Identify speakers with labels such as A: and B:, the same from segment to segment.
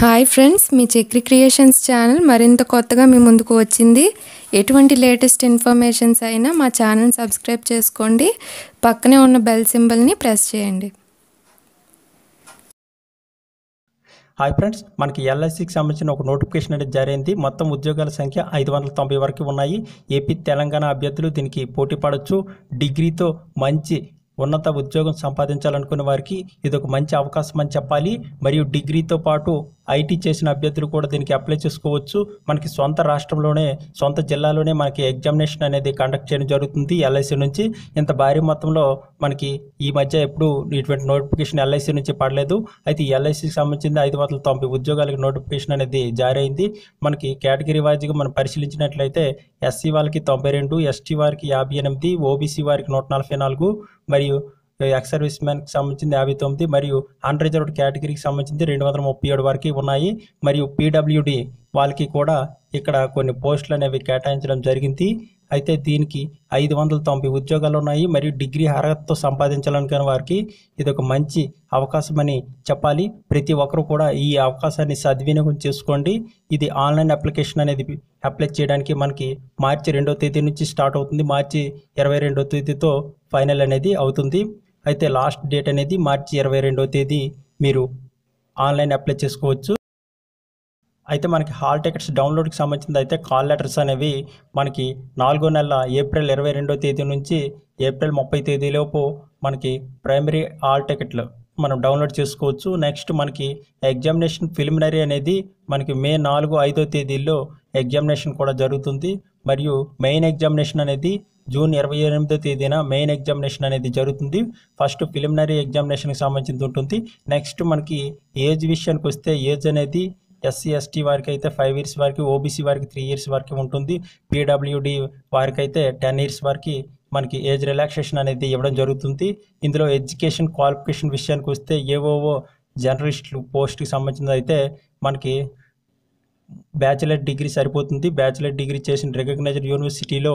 A: Hi friends మీ Chakri creations channel మరింత కొత్తగా మీ ముందుకు వచ్చింది. ఎటువంటి లేటెస్ట్ ఇన్ఫర్మేషన్స్ అయినా మా ఛానల్ సబ్స్క్రైబ్ చేసుకోండి. పక్కనే ఉన్న బెల్ సింబల్ని ప్రెస్ చేయండి.
B: హాయ్ ఫ్రెండ్స్ మనకి ఎల్ఐసికి సంబంధించిన ఒక నోటిఫికేషన్ అనేది జారైంది మొత్తం ఉద్యోగాల సంఖ్య ఐదు వందల తొంభై వరకు ఉన్నాయి. ఏపీ తెలంగాణ అభ్యర్థులు దీనికి పోటీ పడవచ్చు డిగ్రీతో మంచి ఉన్నత ఉద్యోగం సంపాదించాలనుకునే వారికి ఇది ఒక మంచి అవకాశం అని చెప్పాలి. మరియు డిగ్రీతో పాటు ఐటీ చేసిన అభ్యర్థులు కూడా దీనికి అప్లై చేసుకోవచ్చు. మనకి సొంత రాష్ట్రంలోనే సొంత జిల్లాలోనే మనకి ఎగ్జామినేషన్ అనేది కండక్ట్ చేయడం జరుగుతుంది ఎల్ఐసి నుంచి. ఇంత భారీ మొత్తంలో మనకి ఈ మధ్య ఎప్పుడు ఇటువంటి నోటిఫికేషన్ ఎల్ఐసి నుంచి పడలేదు. అయితే ఎల్ఐసికి సంబంధించింది ఐదు వందల తొంభై ఉద్యోగాలకు నోటిఫికేషన్ అనేది జారీ అయింది. మనకి కేటగిరీ వైజ్గా మనం పరిశీలించినట్లయితే ఎస్సీ వాళ్ళకి తొంభై రెండు ఎస్టీ వారికి యాభై ఎనిమిది ఓబీసీ వారికి నూట నలభై నాలుగు మరియు ఎక్స్ సర్వీస్ మ్యాన్కి సంబంధించింది యాభై తొమ్మిది మరియు అన్రిజర్వ్డ్ కేటగిరీకి సంబంధించి రెండు వందల ముప్పై ఏడు వరకు ఉన్నాయి. మరియు పీడబ్ల్యూడి వాళ్ళకి కూడా ఇక్కడ కొన్ని పోస్టులు అనేవి కేటాయించడం జరిగింది. అయితే దీనికి ఐదు వందల తొంభై ఉద్యోగాలు ఉన్నాయి. మరియు డిగ్రీ అర్హతతో సంపాదించాలనుకునే వారికి ఇది ఒక మంచి అవకాశం అని చెప్పాలి. ప్రతి ఒక్కరు కూడా ఈ అవకాశాన్ని సద్వినియోగం చేసుకోండి. ఇది ఆన్లైన్ అప్లికేషన్ అనేది అప్లై చేయడానికి మనకి మార్చి రెండో తేదీ నుంచి స్టార్ట్ అవుతుంది. మార్చి ఇరవై రెండో తేదీతో ఫైనల్ అనేది అవుతుంది. అయితే లాస్ట్ డేట్ అనేది మార్చి ఇరవై రెండవ తేదీ మీరు ఆన్లైన్ అప్లై చేసుకోవచ్చు. అయితే మనకి హాల్ టికెట్స్ డౌన్లోడ్కి సంబంధించింది అయితే కాల్ లెటర్స్ అనేవి మనకి నాలుగో నెల ఏప్రిల్ ఇరవై రెండో తేదీ నుంచి ఏప్రిల్ ముప్పై తేదీలోపు మనకి ప్రైమరీ హాల్ టికెట్లు మనం డౌన్లోడ్ చేసుకోవచ్చు. నెక్స్ట్ మనకి ఎగ్జామినేషన్ ప్రిలిమినరీ అనేది మనకి మే నాలుగు ఐదో తేదీల్లో ఎగ్జామినేషన్ కూడా జరుగుతుంది. మరియు మెయిన్ ఎగ్జామినేషన్ అనేది జూన్ ఇరవై ఎనిమిదో తేదీన మెయిన్ ఎగ్జామినేషన్ అనేది జరుగుతుంది. ఫస్ట్ ప్రిలిమినరీ ఎగ్జామినేషన్కి సంబంధించి ఉంటుంది. నెక్స్ట్ మనకి ఏజ్ విషయానికి వస్తే ఏజ్ అనేది ఎస్సీ ఎస్టీ వారికి అయితే ఫైవ్ ఇయర్స్ వారికి ఓబీసీ వారికి త్రీ ఇయర్స్ వరకు ఉంటుంది. పీడబ్ల్యూడి వారికి అయితే టెన్ ఇయర్స్ వరకు మనకి ఏజ్ రిలాక్సేషన్ అనేది ఇవ్వడం జరుగుతుంది. ఇందులో ఎడ్యుకేషన్ క్వాలిఫికేషన్ విషయానికి వస్తే ఏవోవో జర్నలిస్టులు పోస్ట్కి సంబంధించిన అయితే మనకి బ్యాచిలర్ డిగ్రీ సరిపోతుంది. బ్యాచిలర్ డిగ్రీ చేసిన రికగ్నైజ్డ్ యూనివర్సిటీలో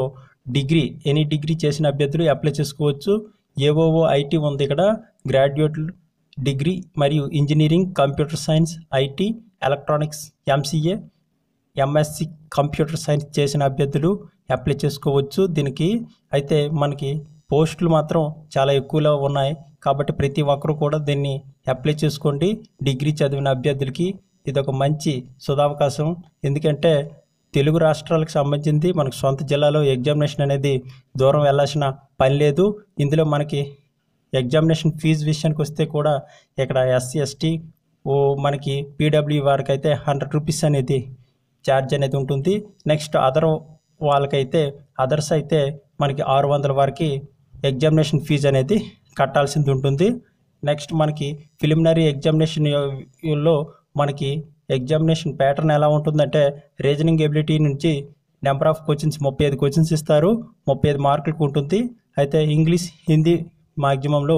B: డిగ్రీ ఎనీ డిగ్రీ చేసిన అభ్యర్థులు అప్లై చేసుకోవచ్చు. ఏవోవో ఐటీ ఉంది ఇక్కడ. గ్రాడ్యుయేట్ డిగ్రీ మరియు engineering computer science IT electronics MCA MSc computer science చేసిన అభ్యర్థులు అప్లై చేసుకోవచ్చు. దీనికి అయితే మనకి పోస్టులు మాత్రం చాలా ఎక్కువలో ఉన్నాయి. కాబట్టి ప్రతి ఒక్కరు కూడా దీన్ని అప్లై చేసుకోండి. డిగ్రీ చదివిన అభ్యర్థులకి ఇది ఒక మంచి సుధావకాశం ఎందుకంటే తెలుగు రాష్ట్రాలకు సంబంధించి మనకు సొంత జిల్లాలో ఎగ్జామినేషన్ అనేది దూరం వెళ్ళాల్సిన పని లేదు. ఇందులో మనకి ఎగ్జామినేషన్ ఫీజు విషయానికి వస్తే కూడా ఇక్కడ ఎస్సీ ఎస్టీ ఓ మనకి పీడబ్ల్యూ వారికి అయితే హండ్రెడ్ రూపీస్ అనేది ఛార్జ్ అనేది ఉంటుంది. నెక్స్ట్ అదర్ వాళ్ళకైతే అదర్స్ అయితే మనకి ఆరు వందల వరకు ఎగ్జామినేషన్ ఫీజు అనేది కట్టాల్సింది ఉంటుంది. నెక్స్ట్ మనకి ప్రిలిమినరీ ఎగ్జామినేషన్లో మనకి ఎగ్జామినేషన్ ప్యాటర్న్ ఎలా ఉంటుందంటే రీజనింగ్ ఎబిలిటీ నుంచి నెంబర్ ఆఫ్ క్వశ్చన్స్ ముప్పై ఐదు క్వశ్చన్స్ ఇస్తారు. ముప్పై ఐదు మార్కులకు ఉంటుంది. అయితే ఇంగ్లీష్ హిందీ మాధ్యమంలో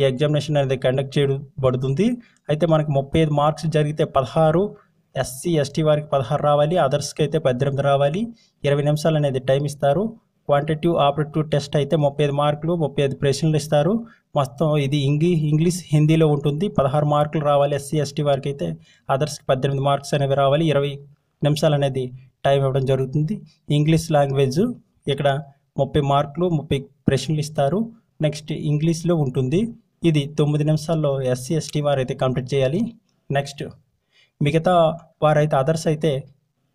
B: ఈ ఎగ్జామినేషన్ అనేది కండక్ట్ చేయబడుతుంది. అయితే మనకి ముప్పై ఐదు మార్క్స్ జరిగితే పదహారు ఎస్సీ ఎస్టీ వారికి పదహారు రావాలి. అదర్స్కి అయితే పద్దెనిమిది రావాలి. ఇరవై నిమిషాలు అనేది టైం ఇస్తారు. క్వాంటిటివ్ ఆపరేటివ్ టెస్ట్ అయితే ముప్పై ఐదు మార్కులు ముప్పై ఐదు ప్రశ్నలు ఇస్తారు. మొత్తం ఇది ఇంగ్లీ ఇంగ్లీష్ హిందీలో ఉంటుంది. పదహారు మార్కులు రావాలి ఎస్సీ ఎస్టీ వారికి అయితే. అదర్స్కి పద్దెనిమిది మార్క్స్ అనేవి రావాలి. ఇరవై నిమిషాలు అనేది టైం ఇవ్వడం జరుగుతుంది. ఇంగ్లీష్ లాంగ్వేజ్ ఇక్కడ ముప్పై మార్కులు ముప్పై ప్రశ్నలు ఇస్తారు. నెక్స్ట్ ఇంగ్లీష్లో ఉంటుంది. ఇది తొమ్మిది నిమిషాల్లో ఎస్సీ ఎస్టీ వారు అయితే కంప్లీట్ చేయాలి. నెక్స్ట్ మిగతా వారైతే అదర్స్ అయితే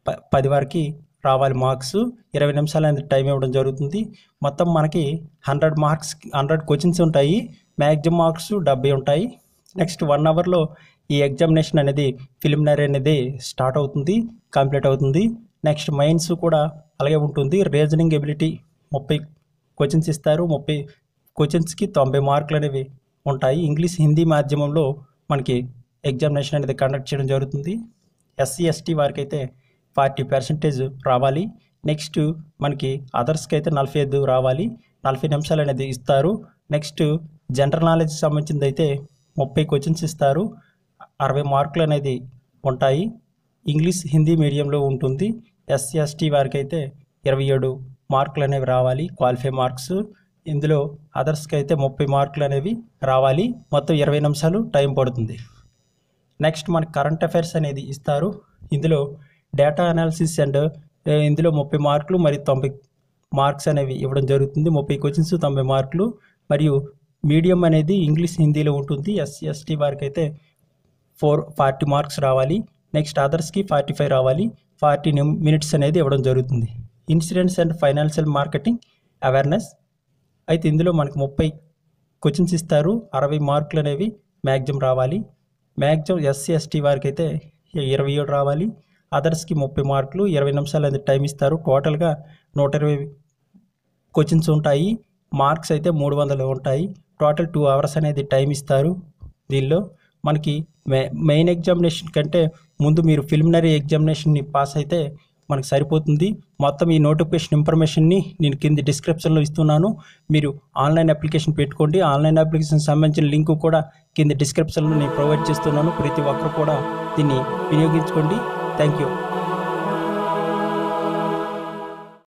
B: ప పది వారికి రావాలి మార్క్స్. ఇరవై నిమిషాలు అనేది టైం ఇవ్వడం జరుగుతుంది. మొత్తం మనకి హండ్రెడ్ మార్క్స్ హండ్రెడ్ క్వశ్చన్స్ ఉంటాయి. మ్యాక్సిమం మార్క్స్ డెబ్బై ఉంటాయి. నెక్స్ట్ వన్ అవర్లో ఈ ఎగ్జామినేషన్ అనేది ప్రిలిమినరీ అనేది స్టార్ట్ అవుతుంది కంప్లీట్ అవుతుంది. నెక్స్ట్ మైన్స్ కూడా అలాగే ఉంటుంది. రీజనింగ్ ఎబిలిటీ ముప్పై క్వశ్చన్స్ ఇస్తారు. ముప్పై క్వశ్చన్స్కి తొంభై మార్కులు అనేవి ఉంటాయి. ఇంగ్లీష్ హిందీ మాధ్యమంలో మనకి ఎగ్జామినేషన్ అనేది కండక్ట్ చేయడం జరుగుతుంది. ఎస్సీ ఎస్టీ వారికైతే ఫార్టీ పర్సెంటేజ్ రావాలి. నెక్స్ట్ మనకి అదర్స్కి అయితే నలభై ఐదు రావాలి. నలభై నిమిషాలు అనేది ఇస్తారు. నెక్స్ట్ జనరల్ నాలెడ్జ్ సంబంధించింది అయితే ముప్పై క్వశ్చన్స్ ఇస్తారు. అరవై మార్కులు అనేది ఉంటాయి. ఇంగ్లీష్ హిందీ మీడియంలో ఉంటుంది. ఎస్సీ ఎస్టీ వారికి అయితే ఇరవై ఏడు మార్కులు అనేవి రావాలి. Qualify marks. ఇందులో అదర్స్కి అయితే ముప్పై మార్కులు అనేవి రావాలి. మొత్తం ఇరవై నిమిషాలు టైం పడుతుంది. నెక్స్ట్ మనకి కరెంట్ అఫైర్స్ అనేది ఇస్తారు. ఇందులో డేటా అనాలిసిస్ అండ్ ఇందులో ముప్పై మార్కులు మరియు తొంభై మార్క్స్ అనేవి ఇవ్వడం జరుగుతుంది. ముప్పై క్వశ్చన్స్ తొంభై మార్కులు. మరియు మీడియం అనేది ఇంగ్లీష్ హిందీలో ఉంటుంది. ఎస్సీ ఎస్టీ వారికి అయితే ఫోర్ ఫార్టీ మార్క్స్ రావాలి. నెక్స్ట్ అదర్స్కి ఫార్టీ ఫైవ్ రావాలి. ఫార్టీ మినిట్స్ అనేది ఇవ్వడం జరుగుతుంది. Insurance and financial marketing awareness. అయితే ఇందులో మనకు ముప్పై క్వశ్చన్స్ ఇస్తారు. అరవై మార్కులు అనేవి మ్యాక్సిమం రావాలి. మ్యాక్సిమం ఎస్సీ ఎస్టీ వారికి అయితే ఇరవై ఏడు రావాలి. అదర్స్కి ముప్పై మార్కులు ఇరవై నిమిషాలు అనేది టైం ఇస్తారు. టోటల్గా నూట ఇరవై క్వశ్చన్స్ ఉంటాయి. మార్క్స్ అయితే మూడు వందలు ఉంటాయి. టోటల్ టూ అవర్స్ అనేది టైం ఇస్తారు దీనిలో. మనకి మెయిన్ ఎగ్జామినేషన్ కంటే ముందు మీరు ప్రిలిమినరీ ఎగ్జామినేషన్ని పాస్ అయితే మనకు సరిపోతుంది. మొత్తం ఈ నోటిఫికేషన్ ఇన్ఫర్మేషన్ని నేను కింద డిస్క్రిప్షన్లో ఇస్తున్నాను. మీరు ఆన్లైన్ అప్లికేషన్ పెట్టుకోండి. ఆన్లైన్ అప్లికేషన్ సంబంధించిన లింక్ కూడా కింద డిస్క్రిప్షన్లో నేను ప్రొవైడ్ చేస్తున్నాను. ప్రతి ఒక్కరు కూడా దీన్ని వినియోగించుకోండి. Thank you.